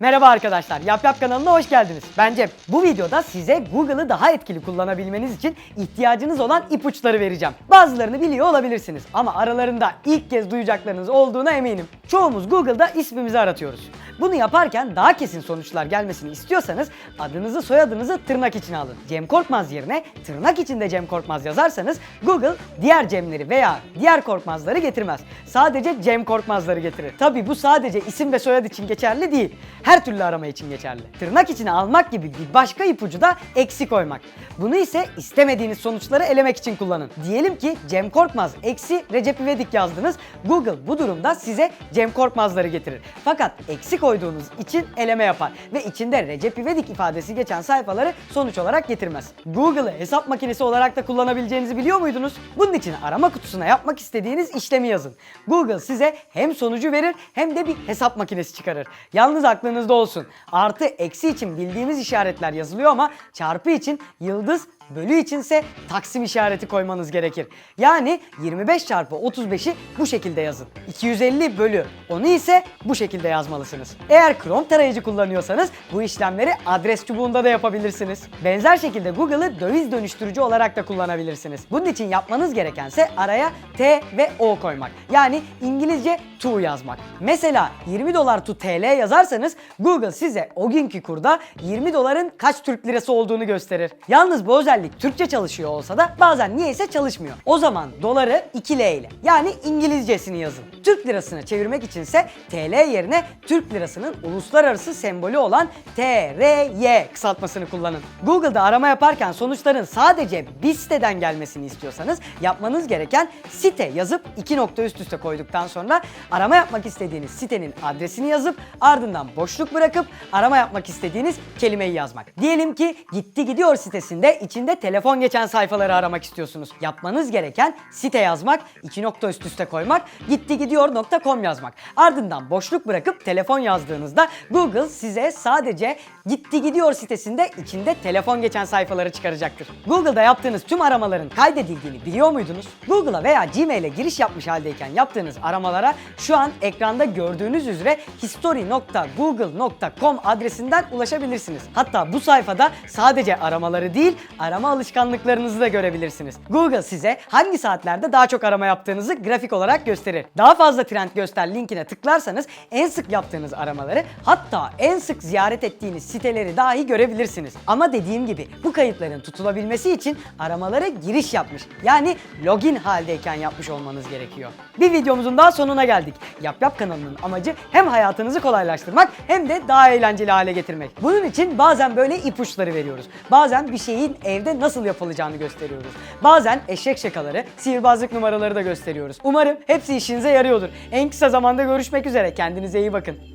Merhaba arkadaşlar, Yap Yap kanalına hoş geldiniz. Ben Cem. Bu videoda size Google'ı daha etkili kullanabilmeniz için ihtiyacınız olan ipuçları vereceğim. Bazılarını biliyor olabilirsiniz ama aralarında ilk kez duyacaklarınız olduğuna eminim. Çoğumuz Google'da ismimizi aratıyoruz. Bunu yaparken daha kesin sonuçlar gelmesini istiyorsanız adınızı soyadınızı tırnak içine alın. Cem Korkmaz yerine tırnak içinde Cem Korkmaz yazarsanız Google diğer Cem'leri veya diğer Korkmazları getirmez. Sadece Cem Korkmazları getirir. Tabi bu sadece isim ve soyad için geçerli değil. Her türlü arama için geçerli. Tırnak içine almak gibi bir başka ipucu da eksi koymak. Bunu ise istemediğiniz sonuçları elemek için kullanın. Diyelim ki Cem Korkmaz eksi Recep İvedik yazdınız. Google bu durumda size Cem Korkmazları getirir. Fakat eksi koyduğunuz için eleme yapar ve içinde Recep İvedik ifadesi geçen sayfaları sonuç olarak getirmez. Google'ı hesap makinesi olarak da kullanabileceğinizi biliyor muydunuz? Bunun için arama kutusuna yapmak istediğiniz işlemi yazın. Google size hem sonucu verir hem de bir hesap makinesi çıkarır. Yalnız aklınızda olsun. Artı eksi için bildiğimiz işaretler yazılıyor ama çarpı için yıldız Bölü içinse taksim işareti koymanız gerekir. Yani 25 çarpı 35'i bu şekilde yazın. 250 bölü 10'u ise bu şekilde yazmalısınız. Eğer Chrome tarayıcı kullanıyorsanız bu işlemleri adres çubuğunda da yapabilirsiniz. Benzer şekilde Google'ı döviz dönüştürücü olarak da kullanabilirsiniz. Bunun için yapmanız gerekense araya T ve O koymak. Yani İngilizce to yazmak. Mesela 20 dolar to TL yazarsanız Google size o günkü kurda 20 doların kaç Türk lirası olduğunu gösterir. Yalnız bu özellik Türkçe çalışıyor olsa da bazen niyeyse çalışmıyor. O zaman doları 2L ile yani İngilizcesini yazın. Türk lirasını çevirmek içinse TL yerine Türk lirasının uluslararası sembolü olan TRY kısaltmasını kullanın. Google'da arama yaparken sonuçların sadece bir siteden gelmesini istiyorsanız yapmanız gereken site yazıp iki nokta üst üste koyduktan sonra arama yapmak istediğiniz sitenin adresini yazıp ardından boşluk bırakıp arama yapmak istediğiniz kelimeyi yazmak. Diyelim ki gitti gidiyor sitesinde içinde telefon geçen sayfaları aramak istiyorsunuz. Yapmanız gereken site yazmak, iki nokta üst üste koymak, gitti gidiyor.com yazmak. Ardından boşluk bırakıp telefon yazdığınızda Google size sadece gitti gidiyor sitesinde içinde telefon geçen sayfaları çıkaracaktır. Google'da yaptığınız tüm aramaların kaydedildiğini biliyor muydunuz? Google'a veya Gmail'e giriş yapmış haldeyken yaptığınız aramalara şu an ekranda gördüğünüz üzere history.google.com adresinden ulaşabilirsiniz. Hatta bu sayfada sadece aramaları değil, arama alışkanlıklarınızı da görebilirsiniz. Google size hangi saatlerde daha çok arama yaptığınızı grafik olarak gösterir. Daha fazla trend göster linkine tıklarsanız en sık yaptığınız aramaları hatta en sık ziyaret ettiğiniz siteleri dahi görebilirsiniz. Ama dediğim gibi bu kayıtların tutulabilmesi için aramalara giriş yapmış. Yani login haldeyken yapmış olmanız gerekiyor. Bir videomuzun daha sonuna geldik. Yap Yap kanalının amacı hem hayatınızı kolaylaştırmak hem de daha eğlenceli hale getirmek. Bunun için bazen böyle ipuçları veriyoruz. Bazen bir şeyin evde nasıl yapılacağını gösteriyoruz. Bazen eşek şakaları, sihirbazlık numaraları da gösteriyoruz. Umarım hepsi işinize yarıyordur. En kısa zamanda görüşmek üzere. Kendinize iyi bakın.